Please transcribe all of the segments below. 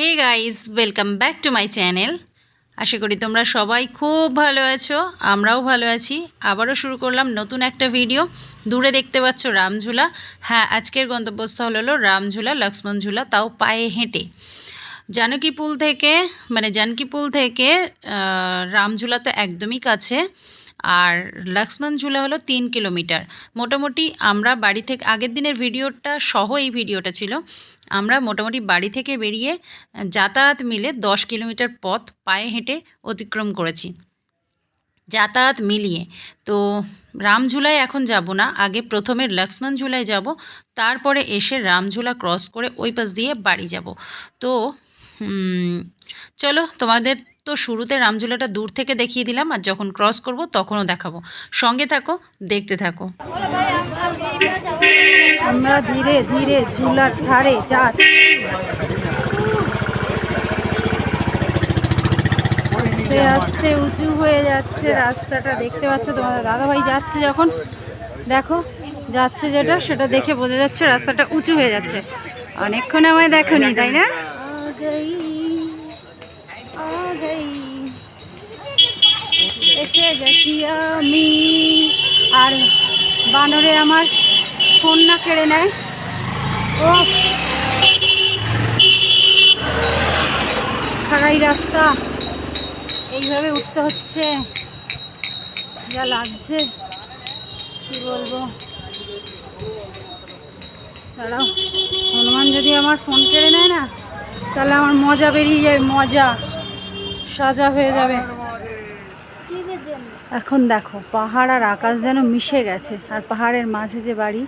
Hey guys welcome back to my channel আশা করি তোমরা সবাই খুব ভালো আছো, আমরাও ভালো আছি। আবারও শুরু করলাম নতুন একটা ভিডিও দূরে দেখতে পাচ্ছ রামঝুলা। হ্যাঁ আজকের গন্তব্যস্থল হলো রামঝুলা লক্ষ্মণ ঝুলা তাও পায়ে হেঁটে। জানকী পুল থেকে মানে জানকী পুল থেকে রামঝুলা তো একদমই কাছে। আর লক্ষ্মণ ঝুলা হলো তিন কিলোমিটার। মোটামুটি আমরা বাড়ি থেকে, আগের দিনের ভিডিওটা সহ এই ভিডিওটা ছিল, আমরা মোটামুটি বাড়ি থেকে বেরিয়ে যাতায়াত মিলে দশ কিলোমিটার পথ পায়ে হেঁটে অতিক্রম করেছি। যাতায়াত মিলিয়ে। তো রামঝুলায় এখন যাব না, আগে প্রথমে লক্ষ্মণ ঝুলায় যাব, তারপরে এসে রামঝুলা ক্রস করে ওই পাশ দিয়ে বাড়ি যাব। তো চলো তোমাদের তো শুরুতে রামঝুলাটা দূর থেকে দেখিয়ে দিলাম আর যখন ক্রস করব তখনও দেখাবো। সঙ্গে থাকো, দেখতে থাকো। আমরা ধীরে ধীরে ঝুলার ধারে যাচ্ছি। আস্তে আস্তে উঁচু হয়ে যাচ্ছে রাস্তাটা। দেখতে পাচ্ছ তোমাদের দাদাভাই যাচ্ছে যখন। দেখো, যাচ্ছে যেটা, সেটা দেখে বোঝা যাচ্ছে রাস্তাটা উঁচু হয়ে যাচ্ছে। অনেকক্ষণ আমায় দেখোনি, তাই না? এসে গেছি আমি। আর বানরে আমার ফোন না কেড়ে নেয়। ও খাড়াই রাস্তা। এইভাবে উঠতে হচ্ছে। যা লাগছে। কি বলব? দাঁড়াও। হনুমান যদি আমার ফোন কেড়ে নেয় না তাহলে আমার মজা বেরিয়ে যাবে, মজা। সাজা হয়ে যাবে। এখন দেখো, পাহাড় আর আকাশ যেন মিশে গেছে, আর পাহাড়ের মাঝে যে বাড়ি,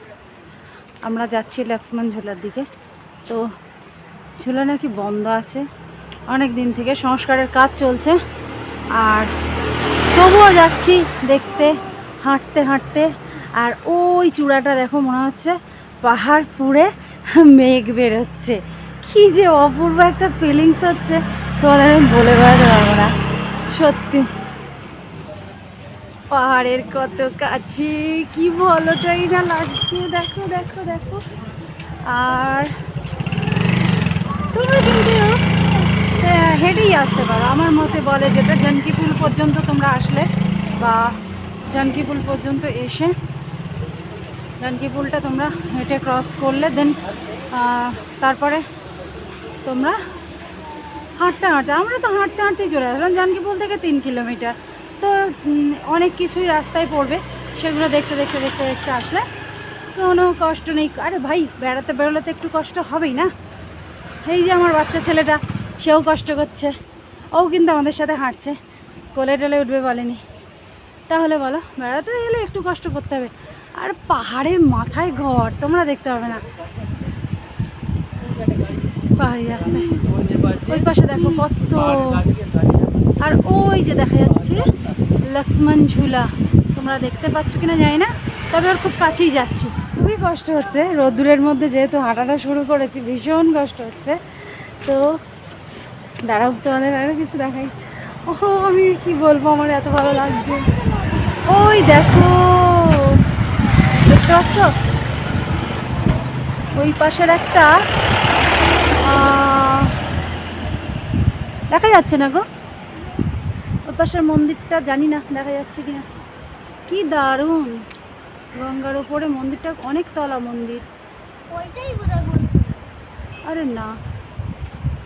আমরা যাচ্ছি লক্ষ্মণ ঝোলার দিকে। তো ঝোলা নাকি বন্ধ আছে, অনেক দিন থেকে সংস্কারের কাজ চলছে, আর তবুও যাচ্ছি দেখতে, হাঁটতে হাঁটতে, আর ওই চূড়াটা দেখো মনে হচ্ছে, পাহাড় ফুঁড়ে মেঘ বেরোচ্ছে। কি যে অপূর্ব একটা ফিলিংস হচ্ছে, তোমাদের আমি বলে বেড়াতে পারব না, সত্যি। পাহাড়ের কত কাছে, কি ভালোটাই না লাগছে। দেখো দেখো দেখো। আর তোমরা কিন্তু হেঁটেই আসতে পারো। আমার মতে বলে যেটা জানকিপুল পর্যন্ত তোমরা আসলে বা জানকিপুল পর্যন্ত এসে জানকিপুলটা তোমরা হেঁটে ক্রস করলে দেন তারপরে তোমরা হাঁটতে হাঁটতে, আমরা তো হাঁটতে হাঁটতেই চলে আসলাম জানকিপুল থেকে তিন কিলোমিটার। তো অনেক কিছুই রাস্তায় পড়বে, সেগুলো দেখতে দেখতে দেখতে দেখতে আসলে কোনো কষ্ট নেই। আরে ভাই, বেড়াতে বেরোলে তো একটু কষ্ট হবেই না? এই যে আমার বাচ্চা ছেলেটা, সেও কষ্ট করছে। ও কিন্তু আমাদের সাথে হাঁটছে, কোলে টোলে উঠবে বলেনি। তাহলে বলো, বেড়াতে গেলে একটু কষ্ট করতে হবে। আর পাহাড়ের মাথায় ঘর, তোমরা দেখতে পাবে না। পাহাড়ি রাস্তায়। ওই পাশে দেখো কত আর ওই যে দেখা যাচ্ছে লক্ষ্মণ ঝুলা। তোমরা দেখতে পাচ্ছ কিনা জানি না, তবে ওর খুব কাছেই যাচ্ছি। খুবই কষ্ট হচ্ছে। রোদ্দুরের মধ্যে যেহেতু হাঁটাটা শুরু করেছি, ভীষণ কষ্ট হচ্ছে। তো দাঁড়াও তোমাদের আরও কিছু দেখাই। ও আমি কি বলব, আমার এত ভালো লাগছে। ওই দেখো, দেখতে পাচ্ছ? ওই পাশের একটা দেখা যাচ্ছে না গো। ওই পাশের মন্দিরটা জানি না দেখা যাচ্ছে কিনা। কি দারুণ। গঙ্গার ওপরে মন্দিরটা অনেক তলা মন্দির। আরে না।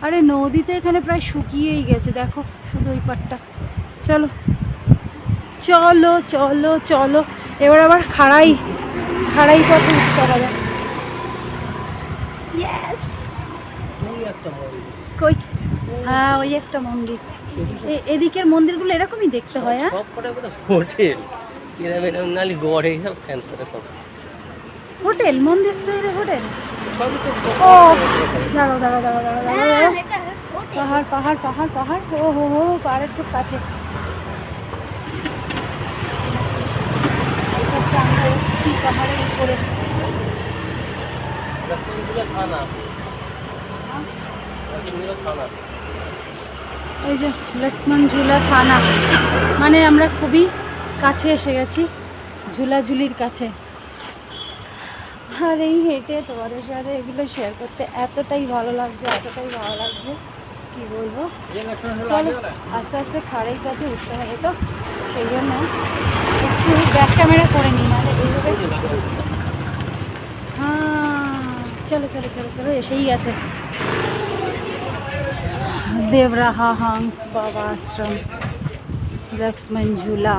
আরে নদীতে এখানে প্রায় শুকিয়েই গেছে দেখো শুধু ওই পাটটা। চলো। চলো চলো চলো। এবার আবার খাড়াই খাড়াই পথে উঠতে হবে। হ্যাঁ ওই একটা মন্দির। এ- এদিকের মন্দিরগুলো এরকমই দেখতে হয় হ্যাঁ? হোটেল। এরম এরম নালি গড়ে সব? ক্যান্সার হোটেল মন্দির স্টাইলের হোটেল? ও দাঁড়াও দাঁড়াও দাঁড়াও দাঁড়াও ওটাই। পাহাড় পাহাড় পাহাড় পাহাড় ও হো হো পাহাড়ের খুব কাছে। পাহাড়ের উপরে। রতনপুরা থানা থানা যে লক্ষ্মণ ঝুলা থানা। মানে আমরা খুবই কাছে এসে গেছি, ঝুলাঝুলির কাছে। আর এই হেঁটে তোমাদের সাথে এগুলো শেয়ার করতে এতটাই ভালো লাগছে, এতটাই ভালো লাগছে। কি বলব? চলো, আস্তে আস্তে খাড়ের কাছে উঠতে হবে তো। সেই জন্য একটু ব্যাক ক্যামেরা করে নিই, নাহলে এইভাবে হ্যাঁ চলো চলো চলো চলো, এসেই গেছে। দেবরাহা হাংস বাবা আশ্রম লক্ষ্মণ ঝুলা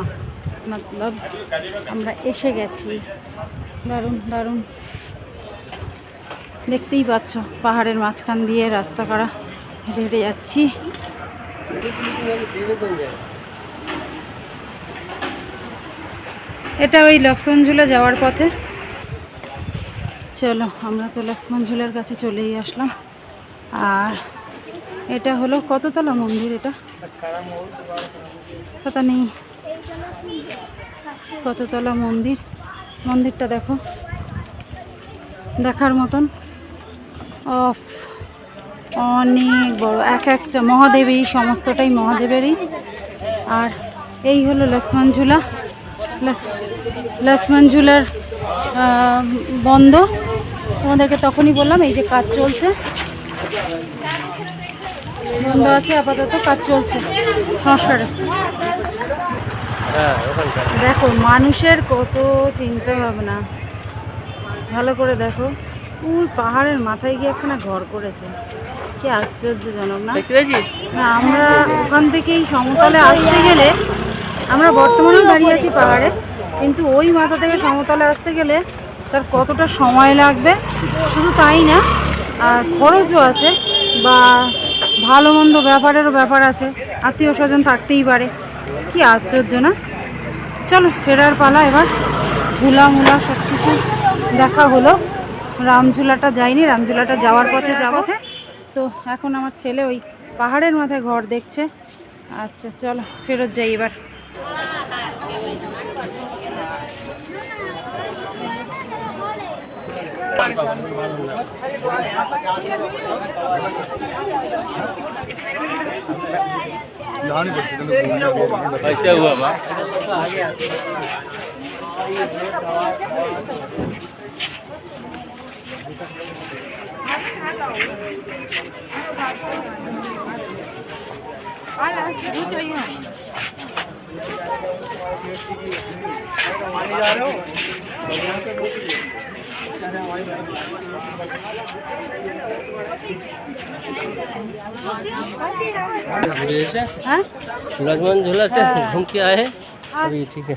মতলব আমরা এসে গেছি। দারুণ দারুণ। দেখতেই পাচ্ছ, পাহাড়ের মাঝখান দিয়ে রাস্তা করা। হেঁটে হেঁটে যাচ্ছি। এটা ওই লক্ষ্মণঝুলা যাওয়ার পথে। চলো, আমরা তো লক্ষ্মণঝুলার কাছে চলেই আসলাম। আর এটা হলো কততলা মন্দির এটা? কথা নেই। কততলা মন্দির? মন্দিরটা দেখো। দেখার মতন। অফ, অনেক বড়। এক একটা মহাদেবেরই, সমস্তটাই মহাদেবেরই। আর এই হলো লক্ষ্মণ ঝুলা। লক্ষ- লক্ষ্মণ ঝুলার বন্ধ। তোমাদেরকে তখনই বললাম, এই যে কাজ চলছে। বন্ধ আছে আপাতত কাজ চলছে। সংস্কারে হ্যাঁ দেখো মানুষের কত চিন্তা ভাবনা। ভালো করে দেখো। ওই পাহাড়ের মাথায় গিয়ে একখানা ঘর করেছে। কি আশ্চর্যজনক না? না আমরা ওখান থেকেই সমতলে আসতে গেলে আমরা বর্তমানেও দাঁড়িয়ে আছি পাহাড়ে কিন্তু ওই মাথা থেকে সমতলে আসতে গেলে তার কতটা সময় লাগবে শুধু তাই না আর খরচও আছে বা ভালো মন্দ ব্যাপারেরও ব্যাপার আছে। আত্মীয় স্বজন থাকতেই পারে। কি আশ্চর্য না? চলো, ফেরার পালা এবার। ঝুলা মুলা সব কিছু দেখা হলো। রামঝুলাটা যাইনি, রামঝুলাটা যাওয়ার পথে যাব। তো এখন আমার ছেলে ওই পাহাড়ের মাথায় ঘর দেখছে। আচ্ছা চলো, ফেরত যাই এবার। ऐसा हुआ बा जैसे হ্যাঁ लक्ष्मण झूला से घूम के आए अभी ठीक है।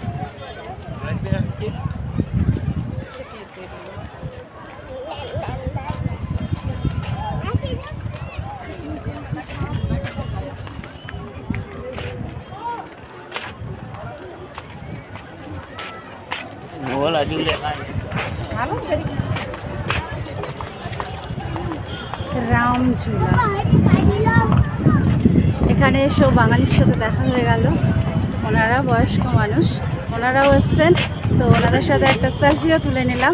bola এখানে এসেও বাঙালির সাথে দেখা হয়ে গেল। ওনারা বয়স্ক মানুষ। ওনারাও এসছেন। তো ওনাদের সাথে একটা সেলফিও তুলে নিলাম।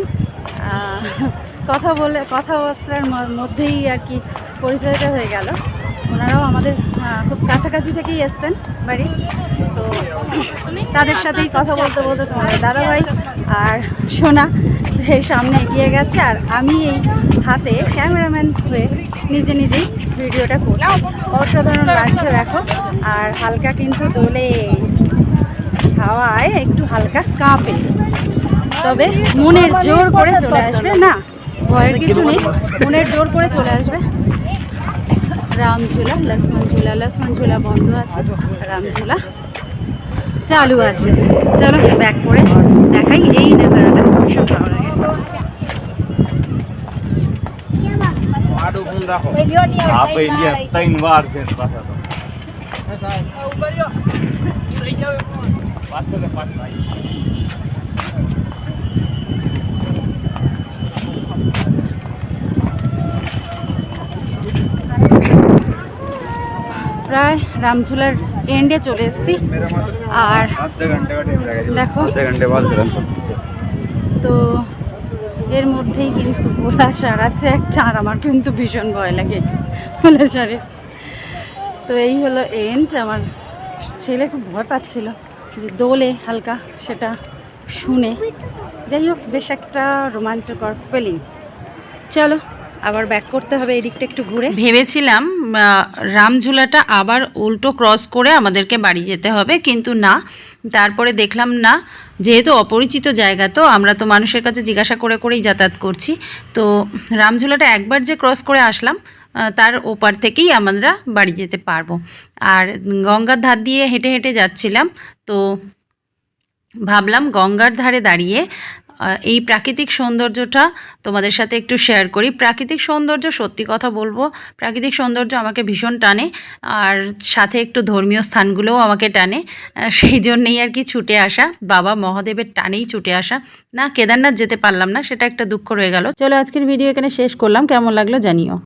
কথা বলে, কথাবার্তার মধ্যেই আর কি পরিচয়টা হয়ে গেল। ওনারাও আমাদের খুব কাছাকাছি থেকেই এসছেন বাড়ি। তো তাদের সাথেই কথা বলতে বলতে তোমাদের দাদাভাই আর সোনা সেই সামনে এগিয়ে গেছে। আর আমি এই হাতে ক্যামেরাম্যান হয়ে নিজে নিজেই ভিডিওটা করছি। অসাধারণ লাগছে দেখো। আর হালকা কিন্তু দোলে হাওয়ায় একটু হালকা কাঁপে। তবে মনের জোর করে চলে আসবে না? ভয়ের মানে কিছু নেই। মনের জোর করে চলে আসবে। রামঝুলা লক্ষ্মণ ঝুলা লক্ষ্মণ ঝুলা বন্ধ আছে রামঝুলা চালু আছে। চলো ব্যাক করে দেখাই এই নেজারাটা। ভীষণ ভালো লাগে। প্রায় রামঝুলার এন্ডে চলে এসেছি। আর দেখো, তো এর মধ্যেই কিন্তু পলাশার আছে, এক চার আমার কিন্তু ভীষণ ভয় লাগে পলাশারে তো এই হলো এন্ড আমার ছেলে খুব ভয় পাচ্ছিল যে দোলে হালকা সেটা শুনে। যাই হোক, বেশ একটা রোমাঞ্চকর ফিলিং চলো আবার ব্যাক করতে হবে এদিকটা একটু ঘুরে। ভেবেছিলাম রামঝুলাটা আবার উল্টো ক্রস করে আমাদেরকে বাড়ি যেতে হবে, কিন্তু না। তারপরে দেখলাম না, যেহেতু অপরিচিত জায়গা তো, আমরা তো মানুষের কাছে জিজ্ঞাসা করে করেই যাতায়াত করছি। তো রামঝুলাটা একবার যে ক্রস করে আসলাম তার ওপার থেকেই আমরা বাড়ি যেতে পারব। আর গঙ্গার ধার দিয়ে হেঁটে হেঁটে যাচ্ছিলাম, তো ভাবলাম গঙ্গার ধারে দাঁড়িয়ে এই প্রাকৃতিক সৌন্দর্যটা তোমাদের সাথে একটু শেয়ার করি। প্রাকৃতিক সৌন্দর্য, সত্যি কথা বলব, প্রাকৃতিক সৌন্দর্য আমাকে ভীষণ টানে আর সাথে একটু ধর্মীয় স্থানগুলোও আমাকে টানে। সেই জন্যেই আর কি ছুটে আসা, বাবা মহাদেবের টানেই ছুটে আসা। না, কেদারনাথ যেতে পারলাম না, সেটা একটা দুঃখ রয়ে গেল। চলো আজকের ভিডিও এখানে শেষ করলাম, কেমন লাগল জানিও।